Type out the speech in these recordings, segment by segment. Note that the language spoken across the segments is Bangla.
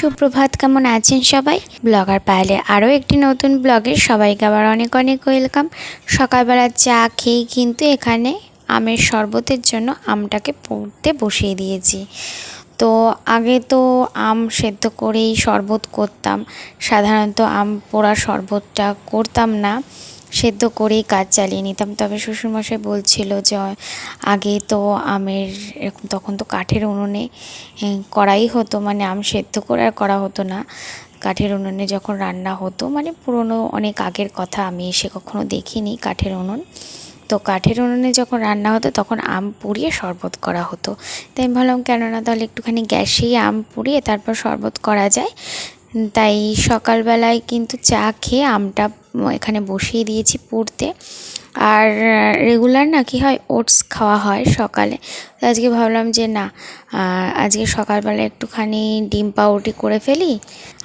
সুপ্রভাত, কেমন আছেন সবাই? ব্লগার পাইলে আরও একটি নতুন ব্লগে সবাইকে আবার অনেক অনেক ওয়েলকাম। সকালবেলা চা খেয়েই কিন্তু এখানে আমের শরবতের জন্য আমটাকে পড়তে বসিয়ে দিয়েছি। তো আগে তো আম সেদ্ধ করেই শরবত করতাম। সাধারণত আম পোড়া শরবতটা করতাম না। সেদ্ধ করেই কাজ চালিয়ে নিতাম। তবে শ্বশুরমশাই বলছিল যে, আগে তো আমের এরকম, তখন তো কাঠের উনুনে করাই হতো মানে আম সেদ্ধ করে আর করা হতো না। কাঠের উনুনে যখন রান্না হতো মানে পুরনো অনেক আগের কথা, আমি এসে কখনো দেখিনি কাঠের উনুন। তো কাঠের উনুনে যখন রান্না হতো, তখন আম পুড়িয়ে শরবত করা হতো। তাই আমি ভাবলাম, কেননা তাহলে একটুখানি গ্যাসেই আম পুড়িয়ে তারপর শরবত করা যায়। তাই সকালবেলায় কিন্তু চা খেয়ে আমটা এখানে বসিয়ে দিয়েছি পড়তে। আর রেগুলার না কি হয় ওটস খাওয়া হয় সকালে। আজকে ভাবলাম যে না আজকে সকালবেলা একটুখানি ডিম পাউরুটি করে ফেলি।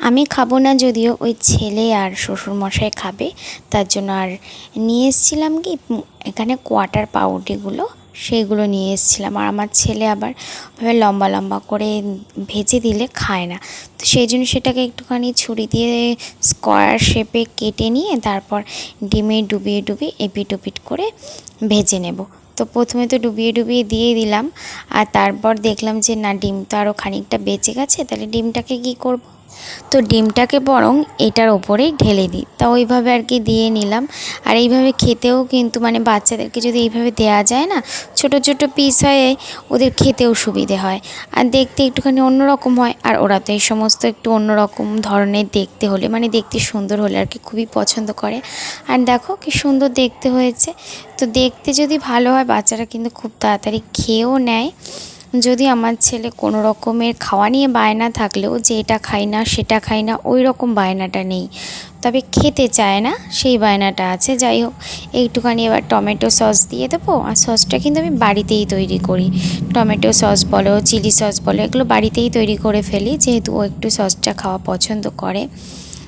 আমি খাব না যদিও, ওই ছেলে আর শ্বশুরমশাই খাবে। তার জন্য আর নিয়ে এসেছিলাম কি এখানে কোয়াটার পাউরুটিগুলো। সেইগুলো নিয়ে এসেছিলাম। আর আমার ছেলে আবার ওভাবে লম্বা লম্বা করে ভেজে দিলে খায় না। তো সেই জন্য সেটাকে একটুখানি ছুরি দিয়ে স্কোয়ার শেপে কেটে নিয়ে তারপর ডিমে ডুবিয়ে ডুবিয়ে এপিট ওপিট করে ভেজে নেব। তো প্রথমে তো ডুবিয়ে ডুবিয়ে দিয়ে দিলাম। আর তারপর দেখলাম যে, না, ডিম তো আরও খানিকটা বেঁচে গেছে, তাহলে ডিমটাকে কী করব? তো ডিমটাকে বরং এটার ওপরেই ঢেলে দিই। তা ওইভাবে আর কি দিয়ে নিলাম। আর এইভাবে খেতেও কিন্তু মানে বাচ্চাদেরকে যদি এইভাবে দেওয়া যায় না, ছোট ছোট পিস হয়ে ওদের খেতেও সুবিধে হয়। আর দেখতে একটুখানি অন্যরকম হয়। আর ওরা তো এই সমস্ত একটু অন্যরকম ধরনের দেখতে হলে মানে দেখতে সুন্দর হলে আর কি খুবই পছন্দ করে। আর দেখো কি সুন্দর দেখতে হয়েছে। তো দেখতে যদি ভালো হয়, বাচ্চারা কিন্তু খুব তাড়াতাড়ি খেয়েও নেয়। যদি আমার ছেলে কোনো রকমের খাওয়া নিয়ে বায়না থাকলেও যে এটা খাই না, সেটা খাই না, ওই রকম বায়নাটা নেই। তবে খেতে চায় না, সেই বায়নাটা আছে। যাই হোক একটুখানি এবার টমেটো সস দিয়ে দেবো। আর সসটা কিন্তু আমি বাড়িতেই তৈরি করি। টমেটো সস বলো, চিলি সস বলো, এগুলো বাড়িতেই তৈরি করে ফেলি। যেহেতু ও একটু সসটা খাওয়া পছন্দ করে,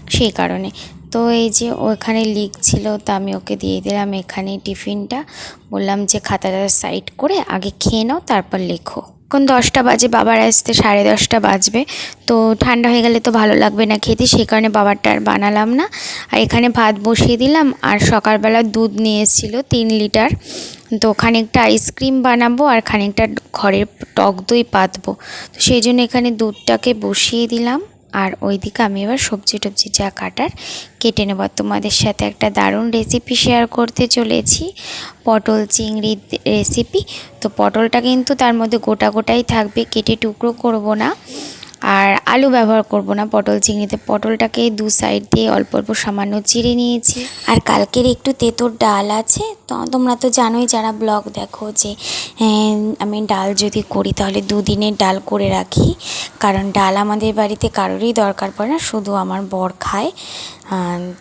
সেই কারণে। তো এই যে ওখানে লিখছিল তা আমি ওকে দিয়ে দিলাম এখানে টিফিনটা। বললাম যে খাতাটা সাইড করে আগে খেয়ে নাও, তারপর লেখো। এখন দশটা বাজে, বাবার আসতে সাড়ে দশটা বাজবে। তো ঠান্ডা হয়ে গেলে তো ভালো লাগবে না খেতে সেই কারণে বাবারটা আর বানালাম না। আর এখানে ভাত বসিয়ে দিলাম, আর সকালবেলা দুধ নিয়েছিল তিন লিটার। তো খানিকটা আইসক্রিম বানাবো আর খানিকটা ঘরের টক দই পাতবো। তো সেই জন্য এখানে দুধটাকে বসিয়ে দিলাম। আর ওইদিকে আমি এবার সবজি টবজি যা কাটার কেটে নেব। তোমাদের সাথে একটা দারুণ রেসিপি শেয়ার করতে চলেছি, পটল চিংড়ির রেসিপি তো পটলটা কিন্তু তার মধ্যে গোটা গোটাই থাকবে, কেটে টুকরো করব না। আর আলু ব্যবহার করব না, পটল চিংড়িতে। পটলটাকে দু সাইড দিয়ে অল্প অল্প সামান্য চিড়ে নিয়েছি। আর কালকের একটু তেঁতোর ডাল আছে, তো তোমরা তো জানোই, যারা ব্লগ দেখো যে আমি ডাল যদি করি তাহলে দুদিনের ডাল করে রাখি। কারণ ডাল আমাদের বাড়িতে কারোরই দরকার পড়ে না, শুধু আমার বর খায়।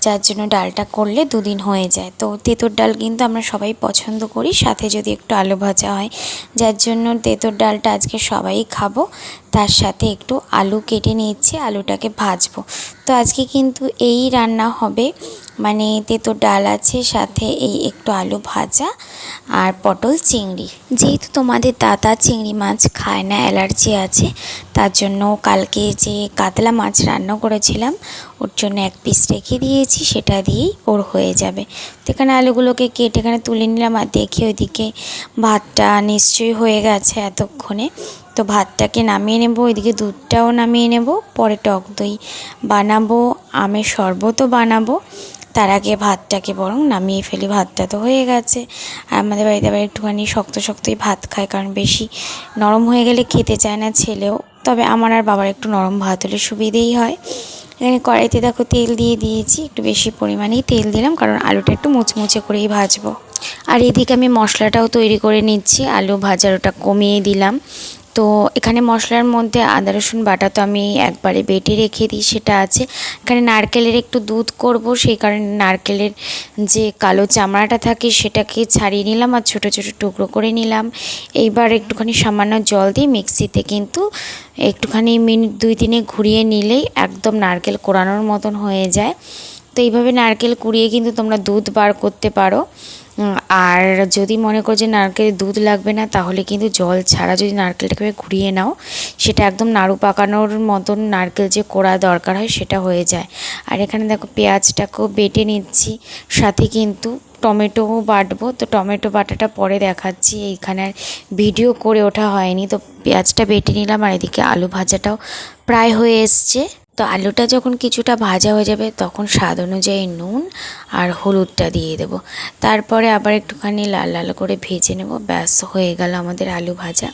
যার জন্য ডালটা করলে দুদিন হয়ে যায়। তো তেঁতোর ডাল কিন্তু আমরা সবাই পছন্দ করি, সাথে যদি একটু আলু ভাজা হয়, যার জন্য তেঁতোর ডালটা আজকে সবাই খাব। তার সাথে একটু আলু কেটে নিচ্ছি আলুটাকে ভাজবো। তো আজকে কিন্তু এই রান্না হবে। মানে তেঁতোর ডাল আছে, সাথে এই একটু আলু ভাজা আর পটল চিংড়ি। যেহেতু তোমাদের দাদা চিংড়ি মাছ খায় না, অ্যালার্জি আছে, তার জন্য কালকে যে কাতলা মাছ রান্না করেছিলাম, ওর জন্য এক পিস রেখে দিয়েছি, সেটা দিয়েই ওর হয়ে যাবে। তো এখানে আলুগুলোকে কেটে এখানে তুলে নিলাম আর দেখি ওইদিকে ভাতটা নিশ্চয়ই হয়ে গেছে এতক্ষণে। তো ভাতটাকে নামিয়ে নেব, ওইদিকে দুধটাও নামিয়ে নেব, পরে টক দই বানাবো, আমের শরবতও বানাবো। তার আগে ভাতটাকে বরং নামিয়ে ফেলি, ভাতটা তো হয়ে গেছে। আর আমাদের বাড়িতে আবার একটুখানি শক্ত শক্তই ভাত খায়, কারণ বেশি নরম হয়ে গেলে খেতে চায় না ছেলেও। তবে আমার আর বাবার একটু নরম ভাত হলে সুবিধেই হয়। এখানে কড়াইতে দেখো তেল দিয়ে দিয়েছি, একটু বেশি পরিমাণেই তেল দিলাম, কারণ আলুটা একটু মুচমুচে করেই ভাজবো। আর এদিকে আমি মশলাটাও তৈরি করে নিচ্ছি, আলু ভাজার ওটা কমিয়ে দিলাম। তো এখানে মশলার মধ্যে আদা, রসুন, বাটা তো আমি একবারে বেটে রেখে দিই, সেটা আছে। এখানে নারকেলের একটু দুধ করব, সেই কারণে নারকেলের যে কালো চামড়াটা থাকে সেটাকে ছাড়িয়ে নিলাম আর ছোটো ছোটো টুকরো করে নিলাম। এইবার একটুখানি সামান্য জল দিয়ে মিক্সিতে কিন্তু একটুখানি মিনিট দুই তিনে ঘুরিয়ে নিলেই একদম নারকেল কোরানোর মতন হয়ে যায়। তো এইভাবে নারকেল কুড়িয়ে কিন্তু তোমরা দুধ বার করতে পারো। আর যদি মনে করো যে নারকেলের দুধ লাগবে না, তাহলে কিন্তু জল ছাড়া যদি নারকেলটাকে ঘুরিয়ে নাও, সেটা একদম নাড়ু পাকানোর মতন নারকেল যে কোড়া দরকার হয় সেটা হয়ে যায়। আর এখানে দেখো পেঁয়াজটাকেও বেটে নিচ্ছি, সাথে কিন্তু টমেটোও বাটবো। তো টমেটো বাটাটা পরে দেখাচ্ছি, এইখানে আর ভিডিও করে ওঠা হয়নি। তো পেঁয়াজটা বেটে নিলাম, আর এদিকে আলু ভাজাটাও প্রায় হয়ে এসছে। তো আলুটা যখন কিছুটা ভাজা হয়ে যাবে, তখন স্বাদ অনুযায়ী নুন আর হলুদটা দিয়ে দেব। তারপরে আবার একটুখানি লাল লাল করে ভেজে নেব। ব্যাস, হয়ে গেল আমাদের আলু ভাজা।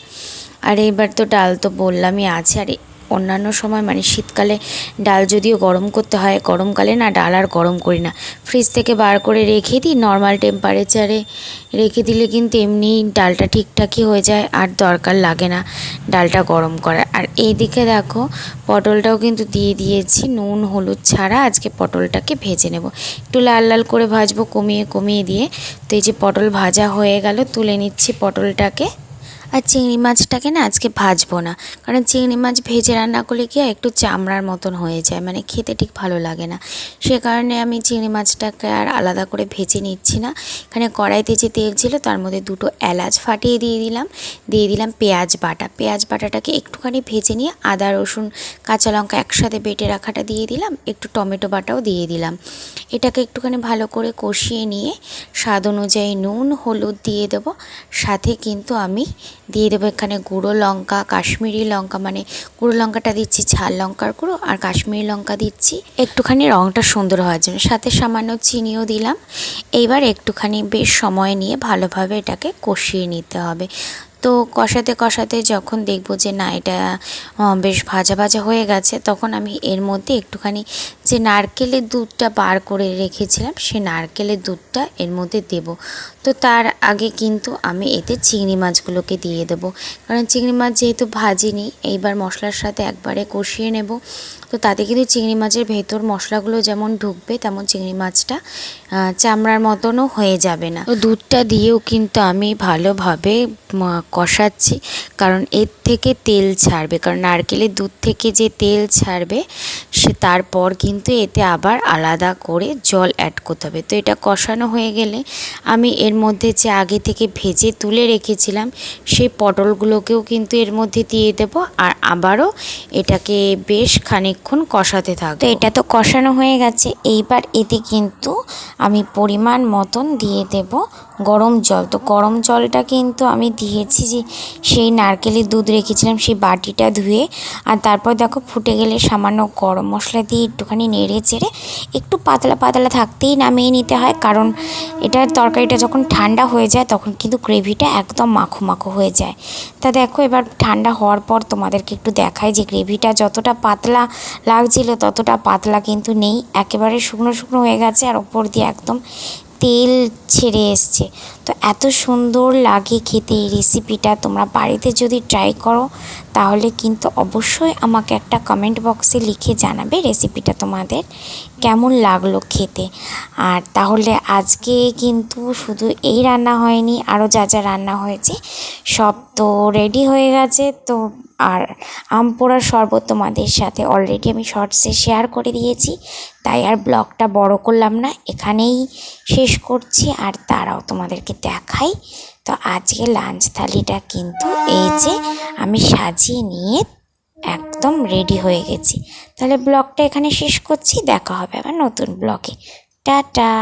আর এবার তো ডাল তো বললামই আছে, আর অন্যান্য সময় মানে শীতকালে ডাল যদিও গরম করতে হয়, গরমকালে না ডাল আর গরম করি না। ফ্রিজ থেকে বার করে রেখে দিই নর্মাল টেম্পারেচারে রেখে দিলে কিন্তু এমনি ডালটা ঠিকঠাকই হয়ে যায়, আর দরকার লাগে না ডালটা গরম করার। আর এইদিকে দেখো, পটলটাও কিন্তু দিয়ে দিয়েছি, নুন, হলুদ ছাড়া আজকে পটলটাকে ভেজে নেব। একটু লাল লাল করে ভাজবো, কমিয়ে কমিয়ে দিয়ে। তো এই যে পটল ভাজা হয়ে গেল, তুলে নিচ্ছি পটলটাকে। আর চিংড়ি মাছটাকে না আজকে ভাজবো না। কারণ চিংড়ি মাছ ভেজে রান্না করলে কি একটু চামড়ার মতন হয়ে যায় মানে খেতে ঠিক ভালো লাগে না। সে কারণে আমি চিংড়ি মাছটাকে আর আলাদা করে ভেজে নিচ্ছি না। এখানে কড়াইতে যে তেল ছিল, তার মধ্যে দুটো এলাচ ফাটিয়ে দিয়ে দিলাম। দিয়ে দিলাম পেঁয়াজ বাটা। পেঁয়াজ বাটাটাকে একটুখানি ভেজে নিয়ে আদা, রসুন, কাঁচা লঙ্কা একসাথে বেটে রাখাটা দিয়ে দিলাম। একটু টমেটো বাটাও দিয়ে দিলাম। এটাকে একটুখানি ভালো করে কষিয়ে নিয়ে, স্বাদ অনুযায়ী নুন, হলুদ দিয়ে দেবো। সাথে কিন্তু আমি দিয়ে দেবো এখানে গুঁড়ো লঙ্কা, কাশ্মীরি লঙ্কা মানে গুঁড়ো লঙ্কাটা দিচ্ছি, ঝাল লঙ্কার গুঁড়ো আর কাশ্মীরি লঙ্কা দিচ্ছি। একটুখানি রঙটা সুন্দর হওয়ার জন্য, সাথে সামান্য চিনিও দিলাম। এইবার একটুখানি বেশ সময় নিয়ে ভালোভাবে এটাকে কষিয়ে নিতে হবে। তো কষাতে কষাতে যখন দেখব যে না, এটা বেশ ভাজা ভাজা হয়ে গেছে, তখন আমি এর মধ্যে একটুখানি যে নারকেলের দুধটা বার করে রেখেছিলাম, সে নারকেলের দুধটা এর মধ্যে দেব। তো তার আগে কিন্তু আমি এতে চিংড়ি মাছগুলোকে দিয়ে দেবো। কারণ চিংড়ি মাছ যেহেতু ভাজিনি, এইবার মশলার সাথে একবারে কষিয়ে নেব। তো তাতে কিন্তু চিংড়ি মাছের ভেতর মশলাগুলো যেমন ঢুকবে, তেমন চিংড়ি মাছটা চামড়ার মতনও হয়ে যাবে না। তো দুধটা দিয়েও কিন্তু আমি ভালোভাবে কষাচ্ছি, কারণ এর থেকে তেল ছাড়বে, কারণ নারকেলের দুধ থেকে যে তেল ছাড়বে, সে তারপর কিন্তু এতে আবার আলাদা করে জল অ্যাড করতে হবে। তো এটা কষানো হয়ে গেলে আমি এর মধ্যে যে আগে থেকে ভেজে তুলে রেখেছিলাম, সেই পটলগুলোকেও কিন্তু এর মধ্যে দিয়ে দেবো আর আবারও এটাকে বেশ খানিকক্ষণ কষাতে থাকব। তো এটা তো কষানো হয়ে গেছে, এইবার এতে কিন্তু আমি পরিমাণ মতন দিয়ে দেব গরম জল। তো গরম জলটা কিন্তু আমি দিয়েছি যে সেই নারকেলের দুধ রেখেছিলাম, সেই বাটিটা ধুয়ে। আর তারপর দেখো ফুটে গেলে সামান্য গরম মশলা দিয়ে একটুখানি নেড়ে চেড়ে একটু পাতলা পাতলা থাকতেই নামিয়ে নিতে হয়। কারণ এটার তরকারিটা যখন ঠান্ডা হয়ে যায়, তখন কিন্তু গ্রেভিটা একদম মাখো মাখো হয়ে যায়। তা দেখো এবার ঠান্ডা হওয়ার পর তোমাদেরকে একটু দেখায় যে গ্রেভিটা যতটা পাতলা লাগছিল, ততটা পাতলা কিন্তু নেই। একেবারে শুকনো শুকনো হয়ে গেছে আর ওপর দিয়ে একদম তেল ছেড়ে এসছে। তো এত সুন্দর লাগে খেতে এই রেসিপিটা তোমরা বাড়িতে যদি ট্রাই করো, তাহলে কিন্তু অবশ্যই আমাকে একটা কমেন্ট বক্সে লিখে জানাবে রেসিপিটা তোমাদের কেমন লাগল খেতে। আর তাহলে আজকে কিন্তু শুধু এই রান্না হয়নি আরও যা যা রান্না হয়েছে, সব তো রেডি হয়ে গেছে। তো আর আম পোড়ার শরবত তোমাদের সাথে অলরেডি আমি শর্টসে শেয়ার করে দিয়েছি, তাই আর ব্লগটা বড় করলাম না, এখানেই শেষ করছি। আর তারাও তোমাদেরকে দেখাই। তো আজকে লাঞ্চ থালিটা কিন্তু এই যে আমি সাজিয়ে নিয়ে একদম রেডি হয়ে গেছি। তাহলে ব্লগটা এখানে শেষ করছি। দেখা হবে আবার নতুন ব্লগে। টাটা!